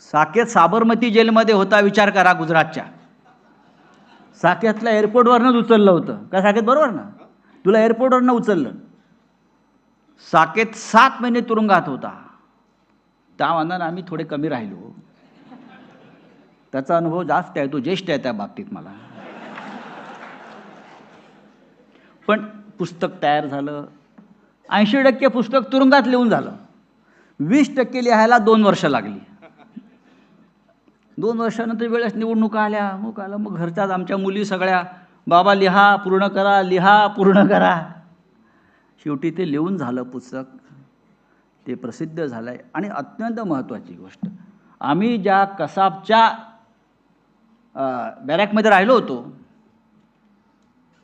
साकेत साबरमती जेलमध्ये होता विचार करा गुजरातच्या. साकेतला एअरपोर्टवरनंच उचललं होतं. का साकेत बरोबर ना? तुला एअरपोर्टवरनं उचललं. साकेत सात महिने तुरुंगात होता. त्या मानानं आम्ही थोडे कमी राहिलो. त्याचा अनुभव जास्त आहे तो ज्येष्ठ आहे त्या बाबतीत मला. पण पुस्तक तयार झालं. ऐंशी टक्के पुस्तक तुरुंगात लिहून झालं. वीस टक्के लिहायला दोन वर्ष लागली. दोन वर्षानंतर वेळेस निवडणुका आल्या. मग आलं मग घरच्याच आमच्या मुली सगळ्या बाबा लिहा पूर्ण करा लिहा पूर्ण करा. शेवटी ते लिहून झालं पुस्तक. ते प्रसिद्ध झालं आहे आणि अत्यंत महत्त्वाची गोष्ट आम्ही ज्या कसाबच्या बॅरॅकमध्ये राहिलो होतो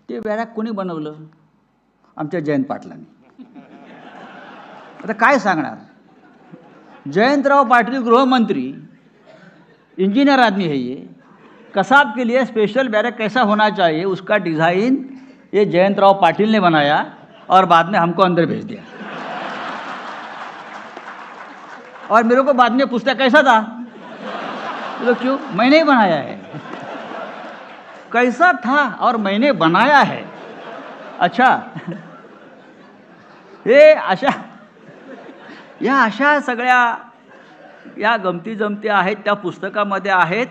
ते बॅरॅक कोणी बनवलं? आमच्या जयंत पाटलांनी. आता काय सांगणार? जयंतराव पाटील गृहमंत्री इंजीनियर आदमी है ये। कसाब के लिए स्पेशल बैरक कैसा होना चाहिए, उसका डिज़ाइन ये जयंत राव पाटिल ने बनाया और बाद में हमको अंदर भेज दिया। और मेरे को बाद में पूछता, कैसा था? बोलो, क्यों? मैंने ही बनाया है। कैसा था और मैंने बनाया है? अच्छा। हे अशा या अशा सगळ्या या गमती जमती आहेत त्या पुस्तकामध्ये आहेत.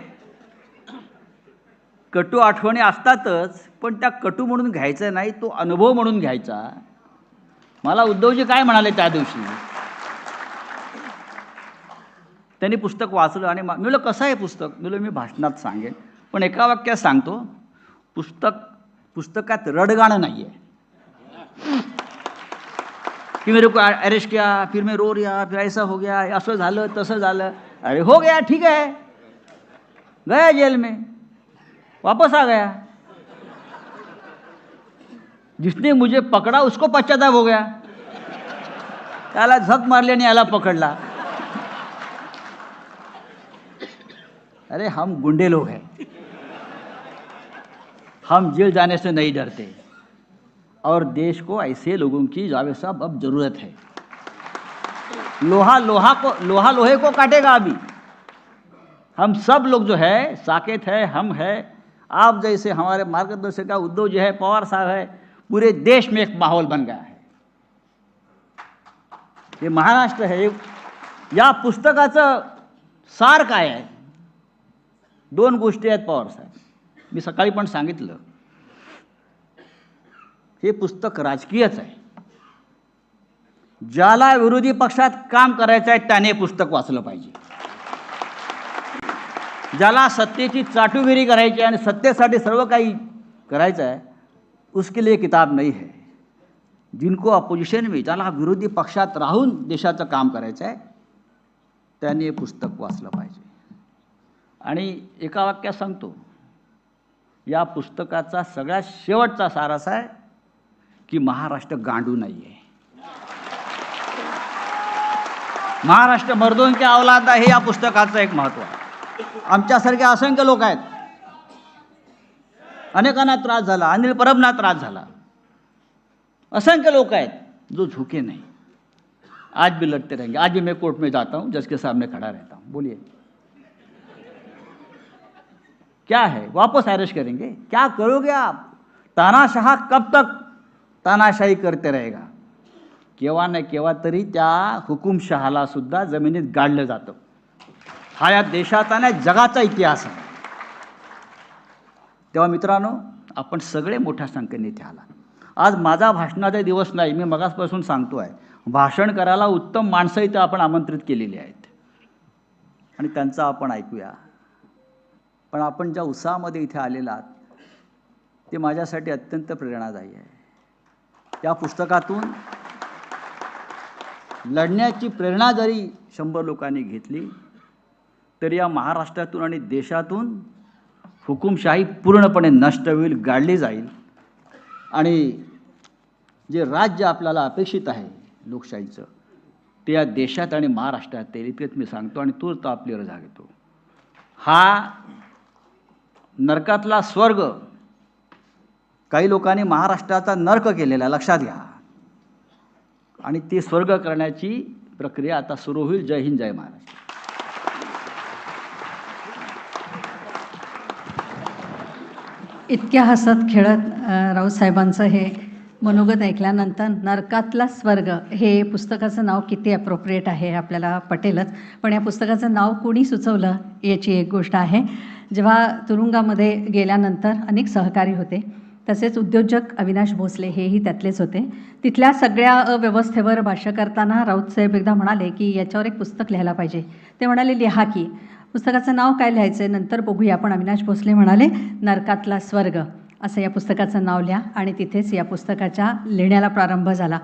कटू आठवणी असतातच पण त्या कटू म्हणून घ्यायचं नाही तो अनुभव म्हणून घ्यायचा. मला उद्धवजी काय म्हणाले त्या दिवशी? त्यांनी पुस्तक वाचलं आणि मा- मी म्हणलं कसं आहे पुस्तक? मी म्हणलं मी भाषणात सांगेन. पण एका वाक्यात सांगतो पुस्तक पुस्तकात रडगाणं नाही आहे कि मेरे को अरेस्ट किया, फिर मैं रो रहा फिर ऐसा हो गया असं झालं. अरे हो गया, ठीक है. गया जेल में. वापस आ गया. जिसने मुझे पकड़ा, उसको पश्चाताप हो गया. त्याला झक मारली आणि याला पकडला. अरे हम गुंडे लोग हैं. हम जेल जाने से नहीं डरते. और देश को ऐसे लोगों की जावेद साहब अब जरूरत है। लोहा लोहा को लोहा लोहे को काटेगा अभी। हम सब लोग जो है साकेत है हम है आप जैसे हमारे मार्गदर्शक उद्धव जी है पवार साहब है पूरे देश में एक माहौल बन गया है। हे महाराष्ट्र है या पुस्तकाचं सार काय आहे? दोन गोष्टी आहेत पवार साहेब. मी सकाळी पण सांगितलं. हे पुस्तक राजकीयच आहे. ज्याला विरोधी पक्षात काम करायचं आहे त्याने पुस्तक वाचलं पाहिजे. ज्याला सत्तेची चाटुगिरी करायची आहे आणि सत्तेसाठी सर्व काही करायचं आहे उसके लिए किताब नाही है. जिनको अपोजिशन में ज्याला विरोधी पक्षात राहून देशाचं काम करायचं आहे त्यांनी हे पुस्तक वाचलं पाहिजे. आणि एका वाक्यात सांगतो या पुस्तकाचा सगळ्यात शेवटचा सारसा आहे की महाराष्ट्र गांडू नाही आहे महाराष्ट्र मर्दों के औलाद आहे हे, या पुस्तकाचं एक महत्त्व आहे? आमच्यासारखे असंख्य लोक आहेत. अनेकांना त्रास झाला, अनिल परबना त्रास झाला. असंख्य लोग आहेत, जो झुके नहीं. आज भी लड़ते रहेंगे. आज भी मैं कोर्ट में जाता हूँ, जज के सामने खड़ा रहता हूँ. बोलिए। क्या है? वापस अरेस्ट करेंगे? क्या करोगे आप? तानाशाह कब तक तानाशाही करते रहेगा. केव्हा नाही केव्हा तरी त्या हुकुमशहाला सुद्धा जमिनीत गाडलं जातं. हा या देशाचा नाही जगाचा इतिहास आहे. तेव्हा मित्रांनो आपण सगळे मोठ्या संख्येने इथे आला. आज माझा भाषणाचा दिवस नाही मी मगासपासून सांगतो आहे भाषण करायला उत्तम माणसं इथं आपण आमंत्रित केलेली आहेत. आणि त्यांचा आपण ऐकूया. पण आपण ज्या उत्साहामध्ये इथे आलेला आहात ते माझ्यासाठी अत्यंत प्रेरणादायी आहे. या पुस्तकातून लढण्याची प्रेरणा जरी शंभर लोकांनी घेतली तरी या महाराष्ट्रातून आणि देशातून हुकुमशाही पूर्णपणे नष्ट होईल गाडली जाईल. आणि जे राज्य आपल्याला अपेक्षित आहे लोकशाहीचं ते या देशात आणि महाराष्ट्रात येईल इतकेच मी सांगतो आणि तोच तो आपली रजा घेतो. हा नरकातला स्वर्ग काही लोकांनी महाराष्ट्राचा नर्क केलेला लक्षात घ्या. आणि ते स्वर्ग करण्याची प्रक्रिया आता सुरू होईल. जय हिंद जय महाराष्ट्र. इतक्या हसत खेळत राऊसाहेबांचं हे मनोगत ऐकल्यानंतर नरकातला स्वर्ग हे पुस्तकाचं नाव किती अप्रोप्रिएट आहे आपल्याला पटेलच. पण या पुस्तकाचं नाव कोणी सुचवलं याची एक गोष्ट आहे. जेव्हा तुरुंगामध्ये गेल्यानंतर अनेक सहकारी होते. तसेच उद्योजक अविनाश भोसले हेही त्यातलेच होते. तिथल्या सगळ्या अव्यवस्थेवर भाष्य करताना राऊतसाहेब एकदा म्हणाले की याच्यावर एक पुस्तक लिहायला पाहिजे. ते म्हणाले लिहा की. पुस्तकाचं नाव काय लिहायचं आहे नंतर बघूया. पण अविनाश भोसले म्हणाले नरकातला स्वर्ग. असं या पुस्तकाचं नाव लिहा आणि तिथेच या पुस्तकाच्या लिहिण्याला प्रारंभ झाला.